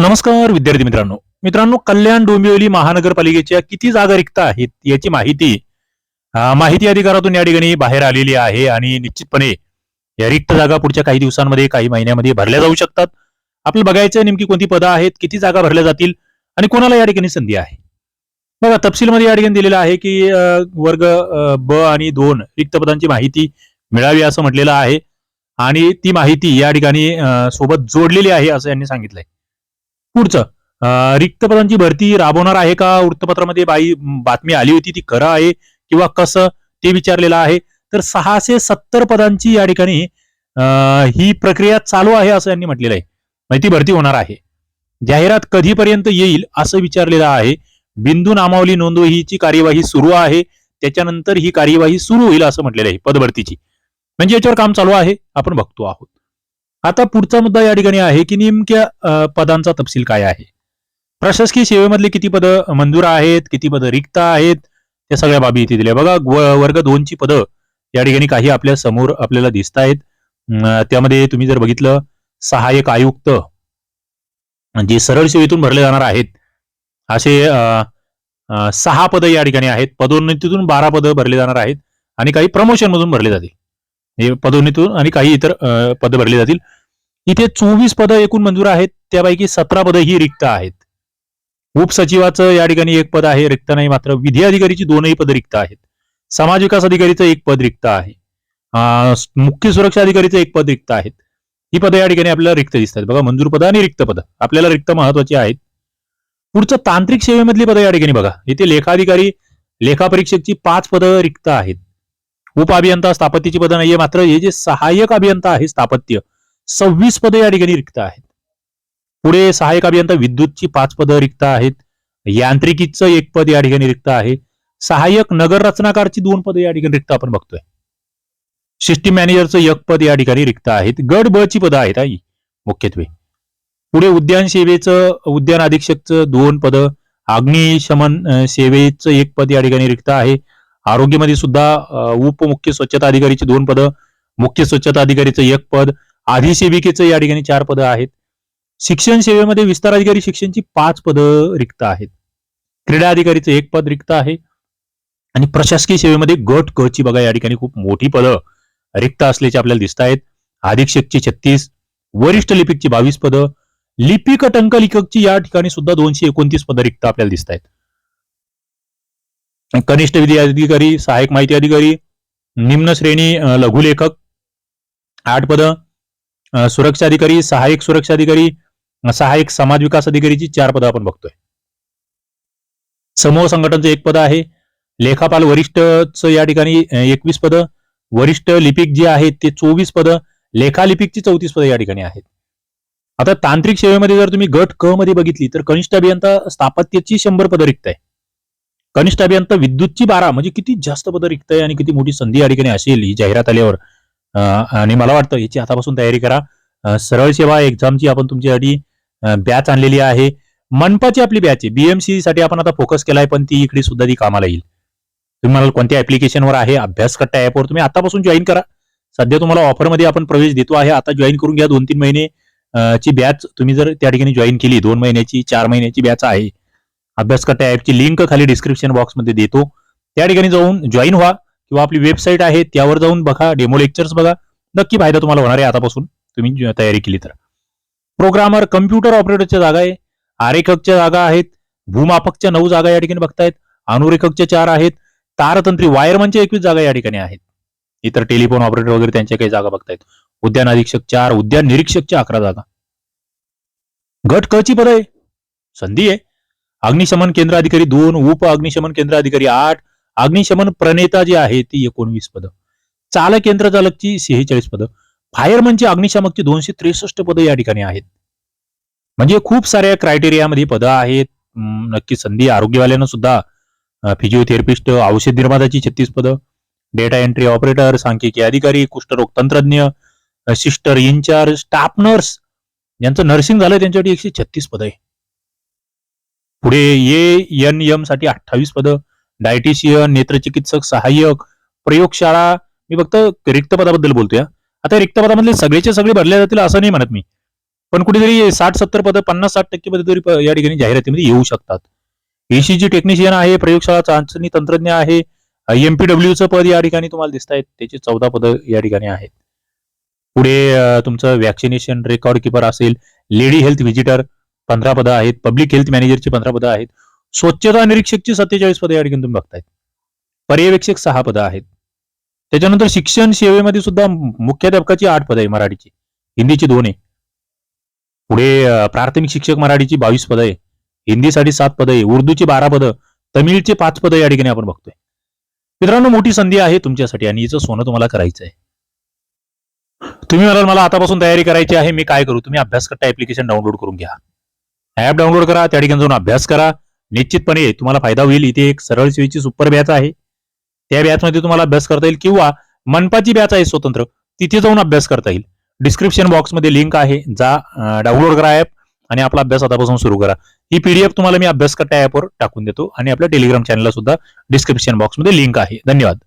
नमस्कार विद्यार्थी मित्रांनो. मित्रांनो कल्याण डोंबिवली महानगरपालिकेच्या किती जागा रिक्त आहेत याची माहिती माहिती अधिकारातून या ठिकाणी बाहेर आलेली आहे आणि निश्चितपणे या रिक्त जागा पुढच्या काही दिवसांमध्ये काही महिन्यामध्ये भरल्या जाऊ शकतात. आपल्याला बघायचं नेमकी कोणती पदं आहेत किती जागा भरल्या जातील आणि कोणाला या ठिकाणी संधी आहे. बघा तपशीलमध्ये या ठिकाणी दिलेलं आहे की वर्ग ब आणि दोन रिक्त पदांची माहिती मिळावी असं म्हटलेलं आहे. आणि ती माहिती या ठिकाणी सोबत जोडलेली आहे असं यांनी सांगितलंय. पुढचं रिक्त पदांची भरती राबवणार आहे का? वृत्तपत्रामध्ये बाई बातमी आली होती ती खरं आहे किंवा कसं? ते विचारलेलं आहे. तर सहाशे सत्तर पदांची या ठिकाणी ही प्रक्रिया चालू आहे असं यांनी म्हटलेलं आहे. म्हणजे ती भरती होणार आहे. जाहिरात कधीपर्यंत येईल असं विचारलेलं आहे. बिंदू नामावली नोंदवहीची कार्यवाही सुरू आहे. त्याच्यानंतर ही कार्यवाही सुरू होईल असं म्हटलेलं आहे पदभरतीची. म्हणजे याच्यावर काम चालू आहे. आपण बघतो आहोत. आता पुढचा मुद्दा या ठिकाणी आहे की नेमक्या पदांचा तपशील काय आहे? प्रशासकीय सेवेमधले किती पदं मंजूर आहेत किती पदं रिक्त आहेत या सगळ्या बाबी इथे दिल्या. बघा व- वर्ग दोनची पदं या ठिकाणी काही आपल्यासमोर आपल्याला दिसत आहेत. त्यामध्ये तुम्ही जर बघितलं सहाय्यक आयुक्त जे सरळ सेवेतून भरले जाणार आहेत असे सहा पदं या ठिकाणी आहेत. पदोन्नतीतून बारा पदं भरले जाणार आहेत आणि काही प्रमोशन मधून भरले जातील. हे पदोन्नीतून आणि काही इतर पद पदं भरली जातील. इथे चोवीस पदं एकूण मंजूर आहेत त्यापैकी सतरा पदं ही रिक्त आहेत. उपसचिवाचं या ठिकाणी एक पद आहे रिक्त नाही मात्र विधी अधिकारीची दोनही पदं रिक्त आहेत. समाज विकास अधिकारीचं एक पद रिक्त आहे. मुख्य सुरक्षा अधिकारीचं एक पद रिक्त आहेत. ही पदं या ठिकाणी आपल्याला रिक्त दिसतात बघा मंजूर पदं आणि रिक्त पदं. आपल्याला रिक्त महत्वाची आहेत. पुढचं तांत्रिक सेवेमधली पदं या ठिकाणी बघा. इथे लेखाधिकारी लेखापरीक्षकची पाच पदं रिक्त आहेत. उप अभियंता स्थापत्याची पदं नाहीये मात्र हे जे सहाय्यक अभियंता आहे स्थापत्य सव्वीस पदं या ठिकाणी रिक्त आहेत. पुढे सहाय्यक अभियंता विद्युतची पाच पदं रिक्त आहेत यांत्रिकीचं एक पद या ठिकाणी रिक्त आहे सहाय्यक नगर रचनाकारची दोन पदं या ठिकाणी रिक्त आपण बघतोय. सिस्टीम मॅनेजरचं एक पद या ठिकाणी रिक्त आहेत गड ब ची पदं आहेत आई मुख्यत्वे. पुढे उद्यान सेवेचं उद्यान अधीक्षकचं दोन पदं अग्निशमन सेवेचं एक पद या ठिकाणी रिक्त आहे आरोग्यामध्ये सुद्धा उपमुख्य स्वच्छता अधिकारीची दोन पदं मुख्य स्वच्छता अधिकारीचं एक पद अधिसेविकेचं या ठिकाणी चार पदं आहेत. शिक्षण सेवेमध्ये विस्तार अधिकारी शिक्षणची पाच पदं रिक्त आहेत. क्रीडा अधिकारीचं एक पद रिक्त आहे. आणि प्रशासकीय सेवेमध्ये गट क ची बघा या ठिकाणी खूप मोठी पदं रिक्त असल्याची आपल्याला दिसत आहेत. अधीक्षकची छत्तीस वरिष्ठ लिपिकची बावीस पदं लिपिक टंकलिखकची या ठिकाणी सुद्धा दोनशे एकोणतीस पदं रिक्त आपल्याला दिसत आहेत. कनिष्ठ विधी अधिकारी सहाय्यक माहिती अधिकारी निम्न श्रेणी लघुलेखक आठ पद सुरक्षा अधिकारी सहाय्यक सुरक्षा अधिकारी सहायक सहाय्यक समाज विकास अधिकारीची चार पदं आपण बघतोय. समूह संघटनचं एक पद आहे. लेखापाल वरिष्ठचं या ठिकाणी एकवीस पदं. वरिष्ठ लिपिक जे आहेत ते चोवीस पदं. लेखालिपिकची चौतीस पदं या ठिकाणी आहेत. आता तांत्रिक सेवेमध्ये जर तुम्ही गट क मध्ये बघितली तर कनिष्ठ अभियंता स्थापत्याची शंभर पदं रिक्त आहे. कनिष्ठ अभियंता विद्युतची बारा म्हणजे किती जास्त पदं रिक्त आहे आणि किती मोठी संधी या ठिकाणी असेल ही जाहिरात आल्यावर. आणि मला वाटतं याची आतापासून तयारी करा. सरळ सेवा एक्झामची आपण तुमच्यासाठी बॅच आणलेली आहे. मनपाची आपली बॅच आहे. बीएमसी साठी आपण आता फोकस केलाय पण ती इकडे सुद्धा ती कामाला येईल. तुम्ही मला कोणत्या ऍप्लिकेशनवर आहे अभ्यास कट्टा ऍपवर तुम्ही आतापासून जॉईन करा. सध्या तुम्हाला ऑफरमध्ये आपण प्रवेश देतो आहे. आता जॉईन करून घ्या दोन तीन महिने ची बॅच तुम्ही जर त्या ठिकाणी जॉईन केली दोन महिन्याची चार महिन्याची बॅच आहे. अभ्यासकट्या ऍपची लिंक खाली डिस्क्रिप्शन बॉक्समध्ये देतो. त्या ठिकाणी जाऊन जॉईन व्हा किंवा आपली वेबसाईट आहे त्यावर जाऊन बघा डेमो लेक्चर्स बघा. नक्की फायदा तुम्हाला होणार आहे आतापासून. तुम्ही तयारी केली तर. प्रोग्रामर कम्प्युटर ऑपरेटरच्या जागा आहे आरेखकच्या जागा आहेत भूमापकच्या नऊ जागा या ठिकाणी बघतायत अनुरेखकच्या चार आहेत तारतंत्री वायरमनच्या एकवीस जागा या ठिकाणी आहेत. इतर टेलिफोन ऑपरेटर वगैरे त्यांच्या काही जागा बघतायत. उद्यान अधीक्षक चार उद्यान निरीक्षकच्या अकरा जागा. गट क ची आहे. संधी आहे. अग्निशमन केंद्र अधिकारी दोन उप अग्निशमन केंद्र अधिकारी आठ अग्निशमन प्रणेता जी आहे ती एकोणवीस पदं. चालक यंत्र चालकची सेहेचाळीस पदं. फायरमनची म्हणजे अग्निशामकची दोनशे त्रेसष्ट पदं या ठिकाणी आहेत. म्हणजे खूप साऱ्या क्रायटेरियामध्ये पदं आहेत. नक्की संधी आरोग्यवाल्यांना सुद्धा फिजिओथेरपिस्ट औषध निर्माताची छत्तीस पदं. डेटा एंट्री ऑपरेटर सांख्यिकी अधिकारी कुष्ठरोग तंत्रज्ञ सिस्टर इन्चार्ज स्टाफ नर्स यांचं नर्सिंग झालं त्यांच्यासाठी एकशे छत्तीस पदं आहे. पुढे ए एन एमसाठी अठ्ठावीस पदं डायटिशियन नेत्रचिकित्सक सहाय्यक प्रयोगशाळा मी फक्त रिक्त पदाबद्दल बोलतोय आता रिक्त पदामधले सगळेचे सगळे भरले जातील असं नाही म्हणत मी. पण कुठेतरी साठ सत्तर पद पन्नास साठ टक्के पदे तरी या ठिकाणी जाहिरातीमध्ये येऊ शकतात. एसीजी टेक्निशियन आहे प्रयोगशाळा चाचणी तंत्रज्ञ आहे एमपीडब्ल्यूचं पद या ठिकाणी तुम्हाला दिसत आहेत त्याचे चौदा पदं या ठिकाणी आहेत. पुढे तुमचं व्हॅक्सिनेशन रेकॉर्ड किपर असेल लेडी हेल्थ व्हिजिटर पंधरा पदं आहेत. पब्लिक हेल्थ मॅनेजरची पंधरा पदं आहेत. स्वच्छता निरीक्षकची सत्तेचाळीस पदं या ठिकाणी तुम्ही बघताय. पर्यवेक्षक सहा पदं आहेत. त्याच्यानंतर शिक्षण सेवेमध्ये सुद्धा मुख्याध्यापकाची आठ पदं आहे मराठीची. हिंदीची दोन आहे. पुढे प्राथमिक शिक्षक मराठीची बावीस पदं आहे. हिंदीसाठी सात पदं आहे. उर्दूची बारा पदं तमिळचे पाच पदं या ठिकाणी आपण बघतोय. मित्रांनो मोठी संधी आहे तुमच्यासाठी आणि याचं सोनं तुम्हाला करायचं आहे तुम्ही म्हणाल मला आतापासून तयारी करायची आहे. मी काय करू? तुम्ही अभ्यास करता ऍप्लिकेशन डाउनलोड करून घ्या. ऍप डाउनलोड करा त्या ठिकाणी जाऊन अभ्यास करा. निश्चितपणे तुम्हाला फायदा होईल. इथे एक सरळ सेवेची सुपर बॅच आहे. त्या बॅचमध्ये तुम्हाला अभ्यास करता येईल किंवा मनपाची बॅच आहे स्वतंत्र तिथे जाऊन अभ्यास करता येईल. डिस्क्रिप्शन बॉक्समध्ये लिंक आहे. जा डाउनलोड करा ऍप आणि आपला अभ्यास आतापासून सुरू करा. ही पीडीएफ तुम्हाला मी अभ्यास करता ऍपवर टाकून देतो आणि आपल्या टेलिग्राम चॅनलला सुद्धा डिस्क्रिप्शन बॉक्समध्ये लिंक आहे. धन्यवाद.